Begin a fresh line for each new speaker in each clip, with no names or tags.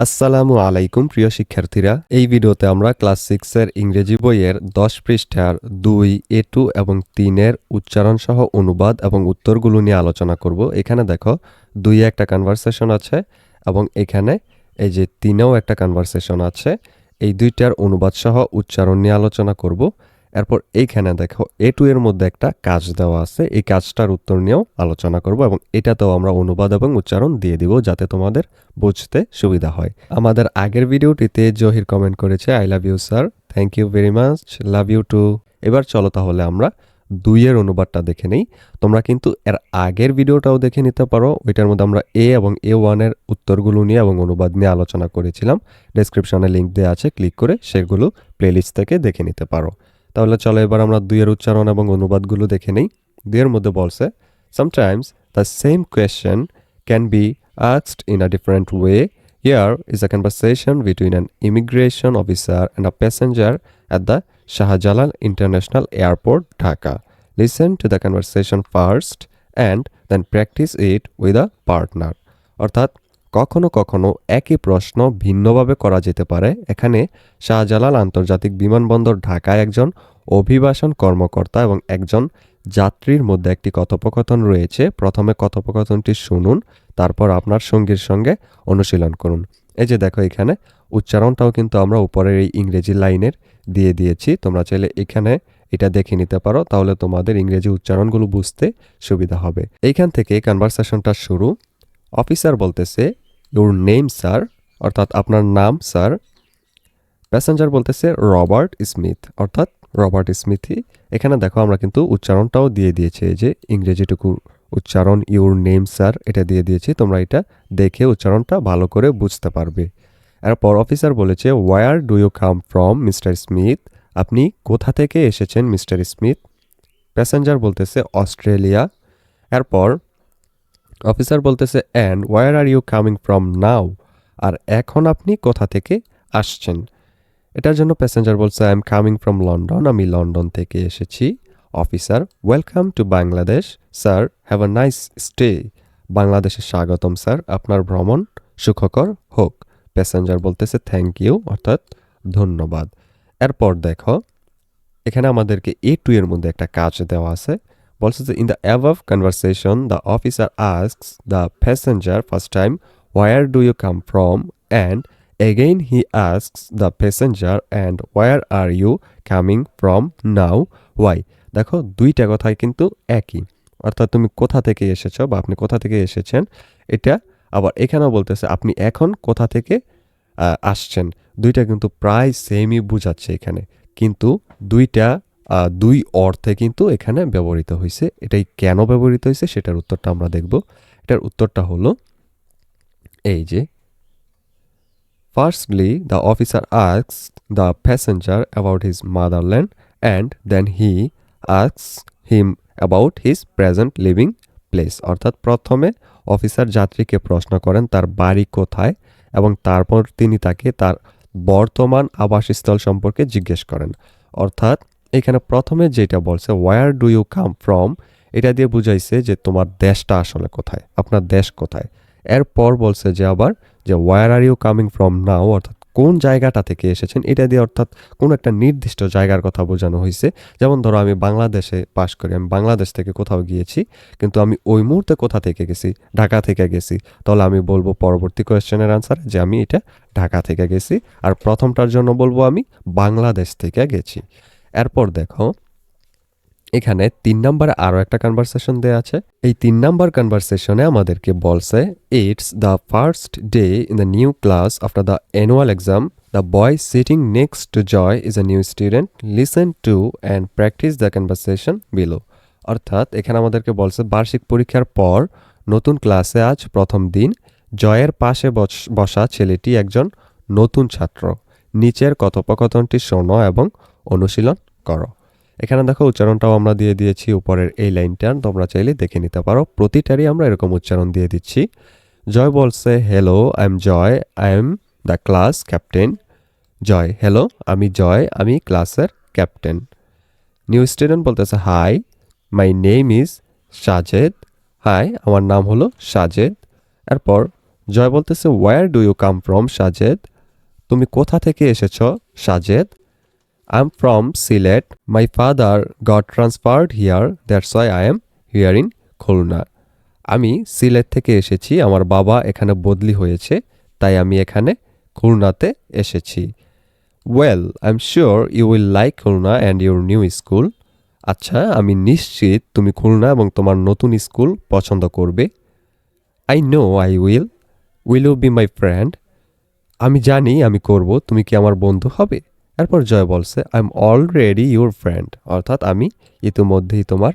আসসালামু আলাইকুম, প্রিয় শিক্ষার্থীরা। এই ভিডিওতে আমরা ক্লাস সিক্সের ইংরেজি বইয়ের দশ পৃষ্ঠার দুই, এ টু এবং তিনের উচ্চারণ সহ অনুবাদ এবং উত্তরগুলো নিয়ে আলোচনা করব। এখানে দেখো দুই একটা কনভারসেশন আছে এবং এখানে এই যে তিনেও একটা কনভারসেশন আছে। এই দুইটার অনুবাদ সহ উচ্চারণ নিয়ে আলোচনা করব। এরপর এইখানে দেখো এ টু এর মধ্যে একটা কাজ দেওয়া আছে। এই কাজটার উত্তর নিয়েও আলোচনা করব এবং এটাতেও আমরা অনুবাদ এবং উচ্চারণ দিয়ে দিব যাতে তোমাদের বুঝতে সুবিধা হয়। আমাদের আগের ভিডিওটিতে জহির কমেন্ট করেছে I love you sir thank you very much love you too এবার চলো তাহলে আমরা দুইয়ের অনুবাদটা দেখে নেই। তোমরা কিন্তু এর আগের ভিডিওটাও দেখে নিতে পারো। ওইটার মধ্যে আমরা এ এবং এ ওয়ানের উত্তরগুলো নিয়ে এবং অনুবাদ নিয়ে আলোচনা করেছিলাম। ডেসক্রিপশনে লিঙ্ক দেওয়া আছে ক্লিক করে সেগুলো প্লেলিস্ট থেকে দেখে নিতে পারো। তাহলে চলো এবার আমরা দুইয়ের উচ্চারণ এবং অনুবাদগুলো দেখে নিই। দুইয়ের মধ্যে বলছে sometimes the same question can be asked in a different way here is a conversation between an immigration officer and a passenger at the Shahjalal international airport Dhaka listen to the conversation first and then practice it with a partner অর্থাৎ কখনো কখনো একই প্রশ্ন ভিন্নভাবে করা যেতে পারে। এখানে শাহজালাল আন্তর্জাতিক বিমানবন্দর ঢাকায় একজন অভিবাসন কর্মকর্তা এবং একজন যাত্রীর মধ্যে একটি কথোপকথন রয়েছে। প্রথমে কথোপকথনটি শুনুন, তারপর আপনার সঙ্গীর সঙ্গে অনুশীলন করুন। এই যে দেখো এখানে, উচ্চারণটাও কিন্তু আমরা উপরের এই ইংরেজি লাইনের দিয়ে দিয়েছি। তোমরা চাইলে এখানে এটা দেখে নিতে পারো, তাহলে তোমাদের ইংরেজি উচ্চারণগুলো বুঝতে সুবিধা হবে। এইখান থেকে কনভারসেশনটা শুরু। অফিসার বলতেছে ইউর নেম স্যার অর্থাৎ আপনার নাম স্যার প্যাসেঞ্জার বলতেছে রবার্ট স্মিথ অর্থাৎ রবার্ট স্মিথই এখানে দেখো আমরা কিন্তু উচ্চারণটাও দিয়ে দিয়েছি যে ইংরেজিটুকু উচ্চারণ ইউর নেম স্যার এটা দিয়ে দিয়েছি, তোমরা এটা দেখে উচ্চারণটা ভালো করে বুঝতে পারবে। এরপর অফিসার বলেছে where do you come from Mister Smith আপনি কোথা থেকে এসেছেন মিস্টার স্মিথ প্যাসেঞ্জার বলতেছে অস্ট্রেলিয়া এরপর অফিসার বলতেছে and where are you coming from now আর এখন আপনি কোথা থেকে আসছেন? এটার জন্য প্যাসেঞ্জার বলছে I am coming from London আমি লন্ডন থেকে এসেছি। Officer welcome to Bangladesh sir have a nice stay বাংলাদেশে স্বাগতম স্যার আপনার ভ্রমণ সুখকর হোক। প্যাসেঞ্জার বলতেছে থ্যাংক ইউ অর্থাৎ ধন্যবাদ। এরপর দেখো, এখানে আমাদেরকে এ টু এর মধ্যে একটা কাজ দেওয়া আছে। বলছে in the above conversation the officer asks the passenger first time where do you come from and again he asks the passenger and where are you coming from now why দেখো, দুইটা কথাই কিন্তু একই। অর্থাৎ তুমি কোথা থেকে এসেছ বা আপনি কোথা থেকে এসেছেন, এটা আবার এখানেও বলতেছে, আপনি এখন কোথা থেকে আসছেন? দুইটা কিন্তু প্রায় সেমই বোঝাচ্ছে এখানে। কিন্তু দুইটা দুই অর্থে কিন্তু এখানে ব্যবহৃত হয়েছে এটাই কেন ব্যবহৃত হয়েছে সেটার উত্তরটা আমরা দেখব। এটার উত্তরটা হলো এই যে firstly the officer asks the passenger about his motherland and then he asks him about his present living place অর্থাৎ প্রথমে অফিসার যাত্রীকে প্রশ্ন করেন, তার বাড়ি কোথায়? এবং তারপর তিনি তাকে তার বর্তমান আবাসস্থল সম্পর্কে জিজ্ঞেস করেন। অর্থাৎ এখানে প্রথমে যেটা বলছে where do you come from এটা দিয়ে বুঝাইছে যে তোমার দেশটা আসলে কোথায়, আপনার দেশ কোথায়। এরপর বলছে যে আবার যে where are you coming from now অর্থাৎ কোন জায়গাটা থেকে এসেছেন, এটা দিয়ে অর্থাৎ কোন একটা নির্দিষ্ট জায়গার কথা বোঝানো হয়েছে যেমন ধরো, আমি বাংলাদেশে পাশ করি, আমি বাংলাদেশ থেকে কোথাও গিয়েছি, কিন্তু আমি ওই মুহূর্তে কোথা থেকে গেছি? ঢাকা থেকে গেছি। তাহলে আমি বলব পরবর্তী কোয়েশ্চেনের আনসার যে, আমি এটা ঢাকা থেকে গেছি, আর প্রথমটার জন্য বলব আমি বাংলাদেশ থেকে গেছি। এরপর দেখো, এখানে তিন নম্বরে আরও একটা কনভারসেশন দেওয়া আছে। এই তিন নাম্বার কনভারসেশনে আমাদেরকে বলছে it's the first day in the new class after the annual exam the boy sitting next to Joy is a new student listen to and practice the conversation below অর্থাৎ এখানে আমাদেরকে বলছে, বার্ষিক পরীক্ষার পর নতুন ক্লাসে আজ প্রথম দিন জয়ের পাশে বস- ছেলেটি একজন নতুন ছাত্র। নিচের কথোপকথনটি শোনো এবং অনুশীলন করো। এখানে দেখো উচ্চারণটাও আমরা দিয়ে দিয়েছি উপরের এই লাইনটা, তোমরা চাইলে দেখে নিতে পারো। প্রতিটারই আমরা এরকম উচ্চারণ দিয়ে দিচ্ছি। জয় বলছে hello I am Joy I am the class captain Joy hello আমি জয় আমি ক্লাসের ক্যাপ্টেন নিউ স্টুডেন্ট বলতেছে hi my name is Sajed hi আমার নাম হলো সাজেদ এরপর জয় বলতেছে where do you come from Sajed তুমি কোথা থেকে এসেছ Sajed am from Sylhet my father got transferred here that's why I am here in Khulna আমি সিলেট থেকে এসেছি। আমার বাবা এখানে বদলি হয়েছে, তাই আমি এখানে খুলনাতে এসেছি। Well I am sure you will like Khulna and your new school আচ্ছা আমি নিশ্চিত তুমি খুলনা এবং তোমার নতুন স্কুল পছন্দ করবে। I know I will will you be my friend আমি জানি আমি করব। তুমি কি আমার বন্ধু হবে? এরপর জয় বলছে I am already your friend অর্থাৎ আমি ইতিমধ্যেই তোমার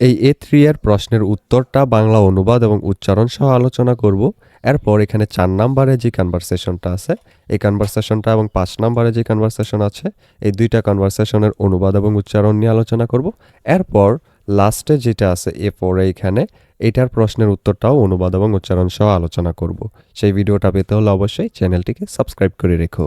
এই এ থ্রি এর প্রশ্নের উত্তরটা বাংলা অনুবাদ এবং উচ্চারণ সহ আলোচনা করব। এরপর এখানে চার নাম্বারে যে কনভারসেশনটা আছে, এই কনভারসেশনটা এবং পাঁচ নাম্বারে যে কনভারসেশন আছে, এই দুইটা কনভারসেশনের অনুবাদ এবং উচ্চারণ নিয়ে আলোচনা করব। এরপর লাস্টে যেটা আছে এ ফোরে এখানে, এটার প্রশ্নের উত্তরটাও অনুবাদ এবং উচ্চারণ সহ আলোচনা করব। সেই ভিডিওটা পেতে হলে অবশ্যই চ্যানেলটিকে সাবস্ক্রাইব করে রেখো।